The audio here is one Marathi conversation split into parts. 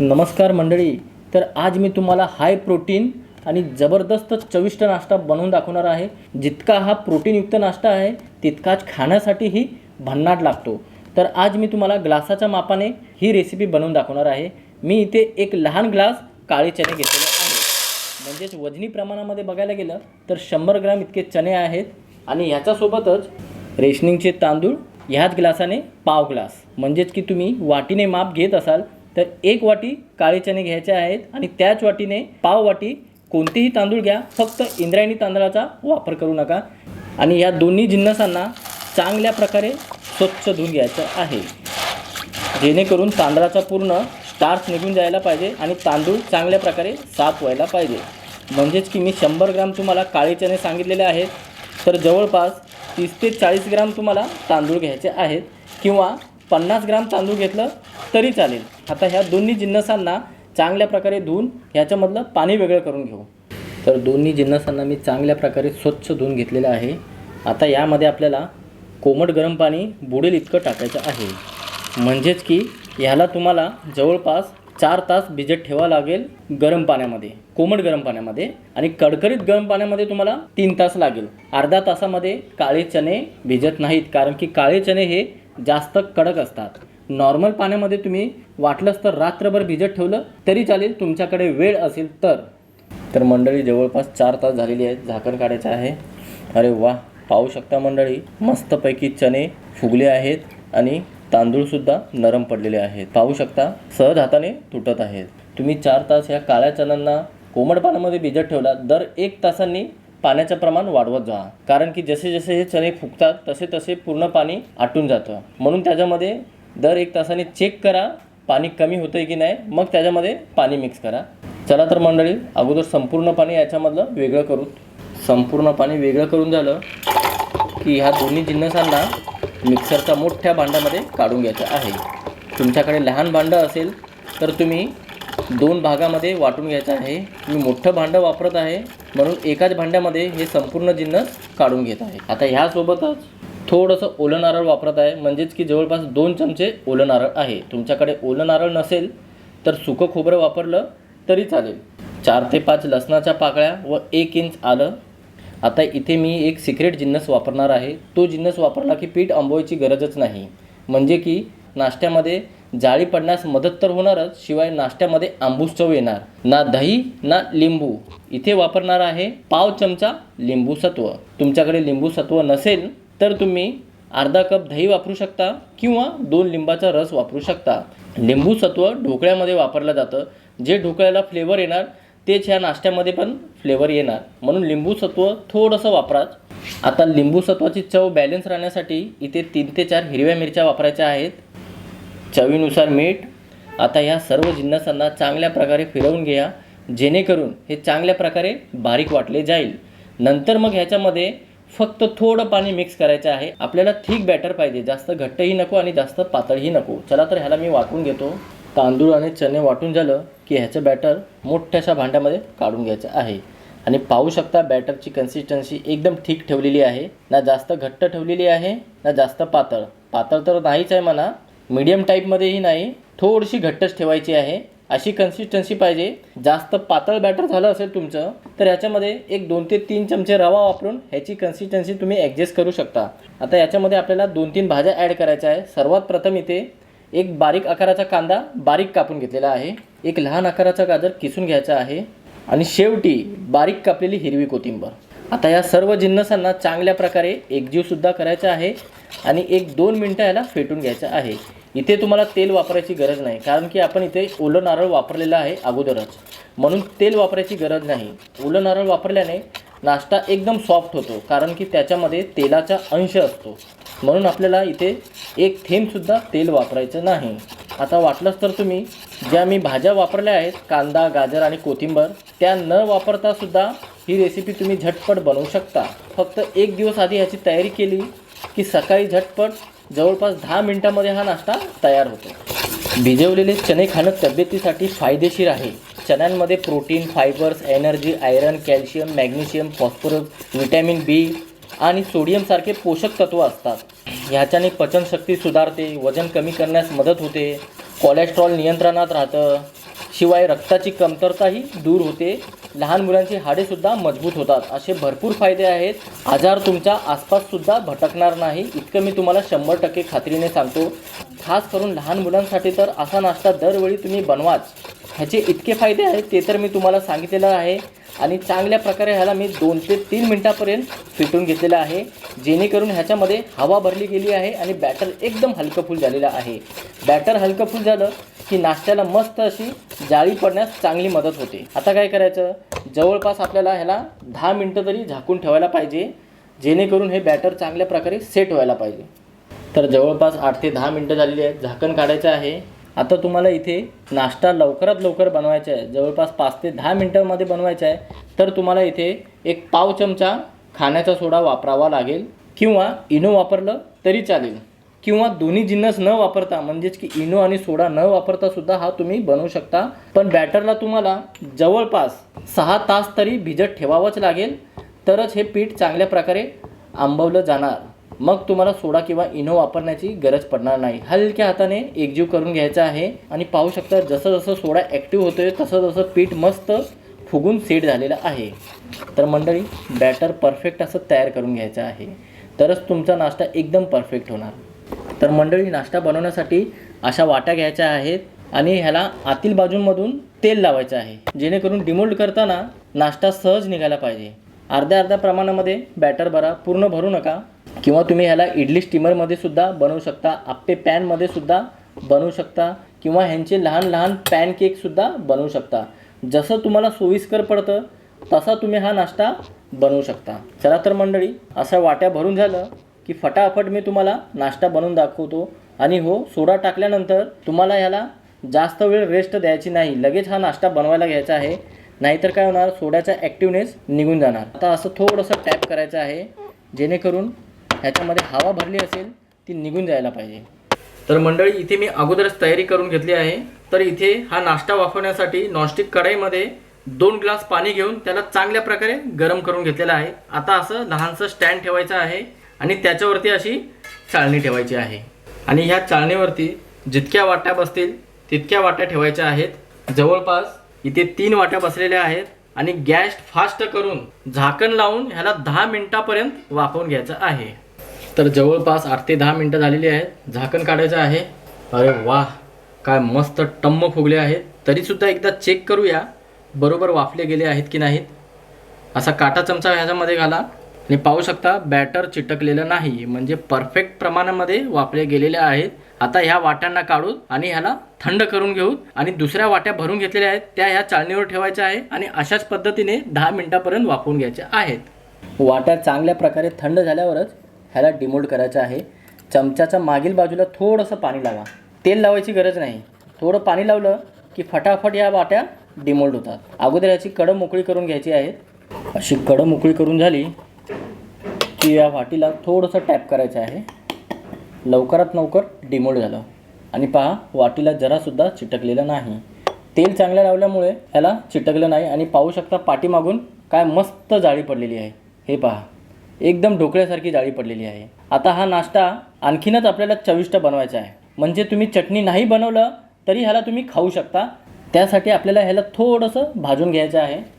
नमस्कार मंडळी तर आज मी तुम्हाला हाय प्रोटीन आणि जबरदस्त चविष्ट नाश्ता बनवून दाखवणार आहे. जितका हा प्रोटीनयुक्त नाश्ता आहे तितकाच खाण्यासाठीही भन्नाट लागतो. तर आज मी तुम्हाला ग्लासाच्या मापाने ही रेसिपी बनवून दाखवणार आहे. मी इथे एक लहान ग्लास काळे चणे घेतलेले आहे. म्हणजेच वजनी प्रमाणामध्ये बघायला गेलं तर शंभर ग्राम इतके चणे आहेत आणि ह्याच्यासोबतच रेशनिंगचे तांदूळ ह्याच ग्लासाने पाव ग्लास. म्हणजेच की तुम्ही वाटीने माप घेत असाल तर एक वाटी काळे चणे घ्यायचे आहेत आणि त्याच वाटीने पाव वाटी कोणतेही तांदूळ घ्या फक्त इंद्रायणी तांदळाचा वापर करू नका. आणि या दोन्ही जिन्नसांना चांगल्या प्रकारे स्वच्छ धुवून घ्यायचं आहे. जेणेकरून तांदळाचा पूर्ण स्टार्च निघून जायला पाहिजे आणि तांदूळ चांगल्या प्रकारे साफ व्हायला पाहिजे. म्हणजेच की मी शंभर ग्राम तुम्हाला काळे चणे सांगितलेले आहेत तर जवळपास तीस ते चाळीस ग्राम तुम्हाला तांदूळ घ्यायचे आहेत किंवा पन्नास ग्राम तांदूळ घेतलं तरी चालेल. आता ह्या दोन्ही जिन्नसांना चांगल्या प्रकारे धुवून ह्याच्यामधलं पाणी वेगळं करून घेऊ. तर दोन्ही जिन्नसांना मी चांगल्या प्रकारे स्वच्छ धुवून घेतलेलं आहे. आता यामध्ये आपल्याला कोमट गरम पाणी बुडेल इतकं टाकायचं आहे. म्हणजेच की ह्याला तुम्हाला जवळपास चार तास भिजत ठेवावं लागेल गरम पाण्यामध्ये कोमट गरम पाण्यामध्ये. आणि कडकडीत गरम पाण्यामध्ये तुम्हाला तीन तास लागेल. अर्धा तासामध्ये काळे चणे भिजत नाहीत कारण की काळे चणे हे जास्त कडक असतात. नॉर्मल पाण्यामध्ये तुम्ही वाटलंच तर रात्रभर भिजत ठेवलं तरी चालेल तुमच्याकडे वेळ असेल तर. तर मंडळी जवळपास चार तास झालेली आहेत झाकण काढायचं आहे. अरे वा पाहू शकता मंडळी मस्तपैकी चणे फुगले आहेत आणि तांदूळसुद्धा नरम पडलेले आहेत. पाहू शकता सहज हाताने तुटत आहेत. तुम्ही चार तास ह्या काळ्या चणांना कोमट पाण्यामध्ये भिजत ठेवला दर एक तासांनी पाण्याचं प्रमाण वाढवत जा. कारण की जसे जसे हे चणे फुगतात तसे तसे पूर्ण पाणी आटून जातं. म्हणून त्याच्यामध्ये दर एक तासाने चेक करा पाणी कमी होतं की नाही मग त्याच्यामध्ये पाणी मिक्स करा. चला तर मंडळी अगोदर संपूर्ण पाणी याच्यामधलं वेगळं करू. संपूर्ण पाणी वेगळं करून झालं की ह्या दोन्ही जिन्नसांना मिक्सरच्या मोठ्या भांड्यामध्ये काढून घ्यायचं आहे. तुमच्याकडे लहान भांडं असेल तर तुम्ही दोन भागामध्ये वाटून घ्यायचं आहे. मी मोठं भांडं वापरत आहे म्हणून एकाच भांड्यामध्ये हे संपूर्ण जिन्नस काढून घेत आहे. आता ह्यासोबतच थोडंसं ओलं नारळ वापरत आहे. म्हणजेच की जवळपास दोन चमचे ओलं नारळ आहे. तुमच्याकडे ओलं नारळ नसेल तर सुकं खोबरं वापरलं तरी चालेल. चार ते पाच लसणाच्या पाकळ्या व एक इंच आलं. आता इथे मी एक सिक्रेट जिन्नस वापरणार आहे. तो जिन्नस वापरला की पीठ आंबवायची गरजच नाही. म्हणजे की नाश्त्यामध्ये जाळी पडण्यास मदत तर होणारच शिवाय नाश्त्यामध्ये आंबूस चव येणार. ना दही ना लिंबू. इथे वापरणार आहे पाव चमचा लिंबू सत्व तुमच्याकडे लिंबू सत्व नसेल तर तुम्ही अर्धा कप दही वापरू शकता किंवा दोन लिंबाचा रस वापरू शकता. लिंबू सत्व ढोकळ्यामध्ये वापरलं जातं. जे ढोकळ्याला फ्लेवर येणार तेच ह्या नाश्त्यामध्ये पण फ्लेवर येणार. म्हणून लिंबू सत्व थोडंसं वापराच आता लिंबू सत्वाची चव बॅलन्स राहण्यासाठी इथे तीन ते चार हिरव्या मिरच्या वापरायच्या आहेत. चवीनुसार मीठ. आता ह्या सर्व जिन्नसांना चांगल्या प्रकारे फिरवून घ्या. जेणेकरून हे चांगल्या प्रकारे बारीक वाटले जाईल. नंतर मग ह्याच्यामध्ये फक्त थोडं पाणी मिक्स करायचं आहे. आपल्याला थिक बॅटर पाहिजे. जास्त घट्टही नको आणि जास्त पातळही नको. चला तर ह्याला मी वाटून घेतो. तांदूळ आणि चणे वाटून झालं की ह्याचं बॅटर मोठ्याशा भांड्यामध्ये काढून घ्यायचं आहे. आणि पाहू शकता बॅटरची कन्सिस्टन्सी एकदम ठीक ठेवलेली आहे. ना जास्त घट्ट ठेवलेली आहे ना जास्त पातळ. पातळ तर नाहीच आहे म्हणा. मीडियम टाईपमध्येही नाही. थोडीशी घट्टच ठेवायची आहे. अशी कन्सिस्टन्सी पाहिजे. जास्त पातळ बॅटर झालं असेल तुमचं तर याच्यामध्ये एक दोन ते तीन चमचे रवा वापरून ह्याची कन्सिस्टन्सी तुम्ही ॲडजस्ट करू शकता. आता याच्यामध्ये आपल्याला दोन तीन भाज्या ॲड करायच्या आहे सर्वात प्रथम इथे एक बारीक आकाराचा कांदा बारीक कापून घेतलेला आहे. एक लहान आकाराचा गाजर किसून घ्यायचा आहे. आणि शेवटी बारीक कापलेली हिरवी कोथिंबर. आता या सर्व जिन्नसांना चांगल्या प्रकारे एकजीवसुद्धा करायचा आहे. आणि एक दोन मिनटं याला फेटून घ्यायचं आहे. इथे तुम्हाला तेल वापरायची गरज नाही कारण की आपण इथे ओलं नारळ वापरलेलं आहे अगोदरच. म्हणून तेल वापरायची गरज नाही. ओलं नारळ वापरल्याने नाश्ता एकदम सॉफ्ट होतो कारण की त्याच्यामध्ये तेलाचा अंश असतो. म्हणून आपल्याला इथे एक थेंबसुद्धा तेल वापरायचं नाही. आता वाटलंच तर तुम्ही ज्या मी भाज्या वापरल्या आहेत कांदा गाजर आणि कोथिंबर त्या न वापरता सुद्धा ही रेसिपी तुम्ही झटपट बनवू शकता. फक्त एक दिवस आधी ह्याची तयारी केली की सकाळी झटपट जवळपास दहा मिनटामध्ये हा नाश्ता तयार होतो. भिजवलेले चणे खाणं तब्येतीसाठी फायदेशीर आहे. चण्यांमध्ये protein fibres energy iron calcium magnesium phosphorus vitamin B आणि सोडियमसारखे पोषक तत्व असतात. ह्याच्याने पचनशक्ती सुधारते वजन कमी करण्यास मदत होते कोलेस्ट्रॉल नियंत्रणात राहतं शिवाय रक्ताची कमतरताही दूर होते लहान मुलांची हाडेसुद्धा मजबूत होतात. असे भरपूर फायदे आहेत. आजार तुमच्या आसपाससुद्धा भटकणार नाही. इतकं मी तुम्हाला शंभर टक्के खात्रीने सांगतो. खास करून लहान मुलांसाठी तर असा नाश्ता दरवेळी तुम्ही बनवाच. ह्याचे इतके फायदे आहेत ते तर मी तुम्हाला सांगितलेलं आहे. आणि चांगल्या प्रकारे ह्याला मी दोन ते तीन मिनटापर्यंत फिटून घेतलेलं आहे. जेणेकरून ह्याच्यामध्ये हवा भरली गेली आहे आणि बॅटर एकदम हलकंफुल झालेलं आहे. बॅटर हलकंफुल झालं की नाश्त्याला मस्त अशी जाळी पडण्यास चांगली मदत होते. आता काय करायचं? जवळपास आपल्याला ह्याला दहा मिनटं तरी झाकून ठेवायला पाहिजे जेणेकरून हे बॅटर चांगल्या प्रकारे सेट व्हायला पाहिजे. तर जवळपास आठ ते दहा मिनटं झालेली आहेत. झाकण काढायचं आहे. आता तुम्हाला इथे नाश्ता लवकरात लवकर बनवायचा आहे. जवळपास पाच ते दहा मिनटामध्ये बनवायचा आहे. तर तुम्हाला इथे एक पाव चमचा खाण्याचा सोडा वापरावा लागेल किंवा इनो वापरलं तरी चालेल. किंवा दोन्ही जिन्नस न वापरता म्हणजेच की इनो आणि सोडा न वापरता सुद्धा हा तुम्ही बनवू शकता. पण बॅटरला तुम्हाला जवळपास सहा तास तरी भिजत ठेवावंच लागेल. तरच हे पीठ चांगल्या प्रकारे आंबवलं जाणार. मग तुम्हाला सोडा किंवा इनो वापरण्याची गरज पडणार नाही. हलक्या हाताने एकजीव करून घ्यायचा आहे. आणि पाहू शकता जसं जसं सोडा ॲक्टिव्ह होतोय तसं तसं पीठ मस्त फुगून सेट झालेलं आहे. तर मंडळी बॅटर परफेक्ट असं तयार करून घ्यायचं आहे. तरच तुमचा नाश्ता एकदम परफेक्ट होणार. तर मंडळी नाश्ता बनवण्यासाठी अशा वाट्या घ्यायच्या आहेत आणि ह्याला आतील बाजूंमधून तेल लावायचं आहे जेणेकरून डिमोल्ड करताना नाश्ता सहज निघायला पाहिजे. अर्ध्या अर्ध्या प्रमाणामध्ये बॅटर भरा पूर्ण भरू नका किंवा तुम्ही ह्याला इडली स्टीमरमध्ये सुद्धा बनवू शकता आप्पे पॅनमध्ये सुद्धा बनवू शकता किंवा ह्यांचे लहान लहान पॅनकेकसुद्धा बनवू शकता. जसं तुम्हाला सोयीस्कर पडतं तसा तुम्ही हा नाश्ता बनवू शकता. चला तर मंडळी अशा वाट्या भरून झालं. की फटाफट मी तुम्हाला नाश्ता बनवून दाखवतो. आणि हो सोडा टाकल्यानंतर तुम्हाला ह्याला जास्त वेळ रेस्ट द्यायची नाही. लगेच हा नाश्ता बनवायला घ्यायचा आहे. नाहीतर काय होणार? सोड्याचा ॲक्टिवनेस निघून जाणार. आता असं थोडंसं टॅप करायचं आहे. जेणेकरून ह्याच्यामध्ये हवा भरली असेल ती निघून जायला पाहिजे. तर मंडळी इथे मी अगोदरच तयारी करून घेतली आहे. तर इथे हा नाश्ता वाफवण्यासाठी नॉनस्टिक कढईमध्ये दोन ग्लास पाणी घेऊन त्याला चांगल्या प्रकारे गरम करून घेतलेला आहे. आता असं लहानसं स्टँड ठेवायचं आहे. आणि त्याच्यावरती अशी चाळणी ठेवायची आहे. आणि ह्या चाळणीवरती जितक्या वाट्या बसतील तितक्या वाट्या ठेवायच्या आहेत. जवळपास इथे तीन वाट्या बसलेल्या आहेत आणि गॅस फास्ट करून झाकण लावून ह्याला दहा मिनिटापर्यंत वाफवून घ्यायचं आहे. तर जवळपास आठ ते दहा मिनटं झालेली आहेत. झाकण काढायचं आहे. अरे वाह काय मस्त टम्म फुगले आहेत. तरीसुद्धा एकदा चेक करूया बरोबर वाफले गेले आहेत की नाहीत. असा काटा चमचा ह्याच्यामध्ये घाला. आणि पाहू शकता बॅटर चिटकलेलं नाही. म्हणजे परफेक्ट प्रमाणामध्ये वापरले गेलेले आहेत. आता ह्या वाट्यांना काढून आणि ह्याला थंड करून घेऊ आणि दुसऱ्या वाट्या भरून घेतलेल्या आहेत त्या ह्या चाळणीवर ठेवायच्या आहे आणि अशाच पद्धतीने दहा मिनिटापर्यंत वापरून घ्यायच्या आहेत. वाट्या चांगल्या प्रकारे थंड झाल्यावरच ह्याला डिमोल्ड करायचं आहे. चमच्याच्या मागील बाजूला थोडंसं पाणी लावा. तेल लावायची गरज नाही. थोडं पाणी लावलं की फटाफट या वाट्या डिमोल्ड होतात. अगोदर ह्याची कडं मोकळी करून घ्यायची आहे अशी कडं मोकळी करून झाली की या वाटीला थोडंसं टॅप करायचं आहे. लवकरात लवकर डिमोल्ड झालं. आणि पहा वाटीला जरासुद्धा चिटकलेलं नाही. तेल चांगलं लावल्यामुळे याला चिटकलं नाही आणि पाहू शकता पाठीमागून काय मस्त जाळी पडलेली आहे. हे पहा एकदम ढोकळ्यासारखी जाळी पडलेली आहे. आता हा नाश्ता आणखीनच आपल्याला चविष्ट बनवायचा आहे. म्हणजे तुम्ही चटणी नाही बनवलं तरी ह्याला तुम्ही खाऊ शकता. त्यासाठी आपल्याला ह्याला थोडंसं भाजून घ्यायचं आहे.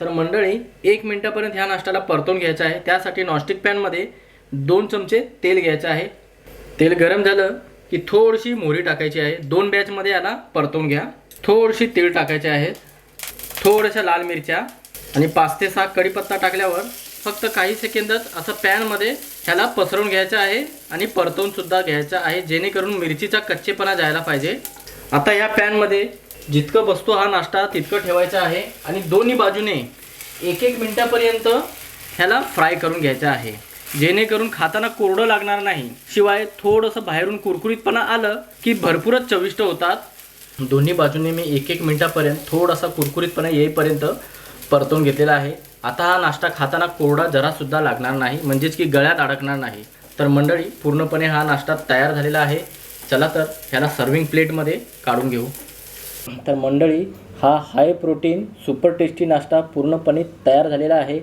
तर मंडळी एक मिनटापर्यंत ह्या नाश्त्याला परतून घ्यायचा आहे. त्यासाठी नॉनस्टिक पॅनमध्ये दोन चमचे तेल घ्यायचं आहे. तेल गरम झालं की थोडीशी मोहरी टाकायची आहे. दोन बॅचमध्ये याला परतून घ्या. थोडीशी तीळ टाकायचे आहे. थोड्याशा लाल मिरच्या आणि पाच ते सहा कढीपत्ता टाकल्यावर फक्त काही सेकंदच असं पॅनमध्ये ह्याला पसरवून घ्यायचं आहे आणि परतवूनसुद्धा घ्यायचं आहे जेणेकरून मिरचीचा कच्चेपणा जायला पाहिजे. आता या पॅनमध्ये जितकं बसतो हा नाश्ता तितकं ठेवायचं आहे आणि दोन्ही बाजूने एक एक मिनटापर्यंत ह्याला फ्राय करून घ्यायचं आहे. जेणेकरून खाताना कोरडं लागणार नाही. शिवाय थोडंसं बाहेरून कुरकुरीतपणा आलं की भरपूरच चविष्ट होतात. दोन्ही बाजूने मी एक एक मिनटापर्यंत थोडासा कुरकुरीतपणा येईपर्यंत परतवून घेतलेला आहे. आता हा नाश्ता खाताना कोरडा जरासुद्धा लागणार नाही. म्हणजेच की गळ्यात अडकणार नाही. तर मंडळी पूर्णपणे हा नाश्ता तयार झालेला आहे. चला तर ह्याला सर्विंग प्लेटमध्ये काढून घेऊ. तर मंडळी हा हाय प्रोटीन सुपर टेस्टी नाश्ता पूर्णपणे तयार झालेला आहे.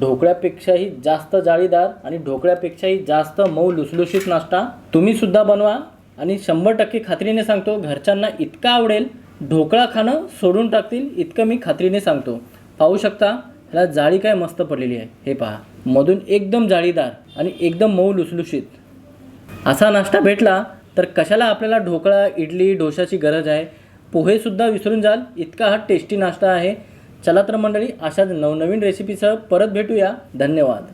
ढोकळ्यापेक्षाही जास्त जाळीदार आणि ढोकळ्यापेक्षाही जास्त मऊ लुसलुशीत नाश्ता तुम्हीसुद्धा बनवा. आणि शंभर टक्के खात्रीने सांगतो घरच्यांना इतका आवडेल ढोकळा खाणं सोडून टाकतील इतकं मी खात्रीने सांगतो. पाहू शकता ह्याला जाळी काय मस्त पडलेली आहे. हे पहा मधून एकदम जाळीदार आणि एकदम मऊ लुसलुशीत. असा नाश्ता भेटला तर कशाला आपल्याला ढोकळा इडली डोशाची गरज आहे? पोहेसुद्धा विसरून जाल. इतका हा टेस्टी नाश्ता आहे. चला तर मंडळी अशाच नवनवीन रेसिपीसह परत भेटूया. धन्यवाद.